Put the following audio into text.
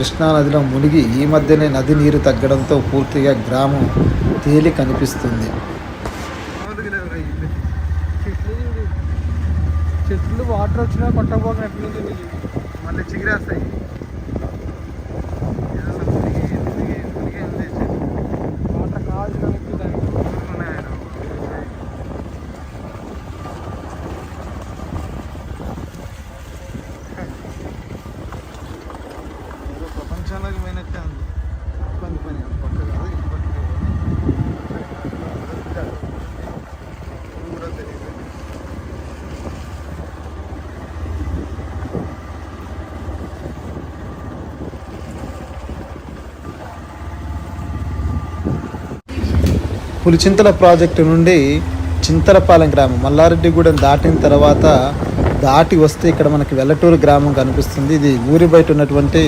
కృష్ణానదిలో మునిగి ఈ మధ్యనే నది నీరు తగ్గడంతో పూర్తిగా గ్రామం తేలి కనిపిస్తుంది. చెట్లు వాటర్ వచ్చినా కొట్టకపోక మళ్ళీ చిగిరేస్తాయి ఏదో అసలు మునిగి మునిగి మునిగి ఉంది చెట్టు. వాటర్ కావాల్సిన వ్యక్తి ఉన్నాయి ఆయన. ఏదో పోయినట్టే ఉంది పని పని పక్క కాదు. కూడా తెలియదు. పులిచింతల ప్రాజెక్టు నుండి చింతలపాలెం గ్రామం మల్లారెడ్డిగూడెం దాటిన తర్వాత దాటి వస్తే ఇక్కడ మనకి వెల్లటూరు గ్రామం కనిపిస్తుంది. ఇది ఊరి బయట ఉన్నటువంటి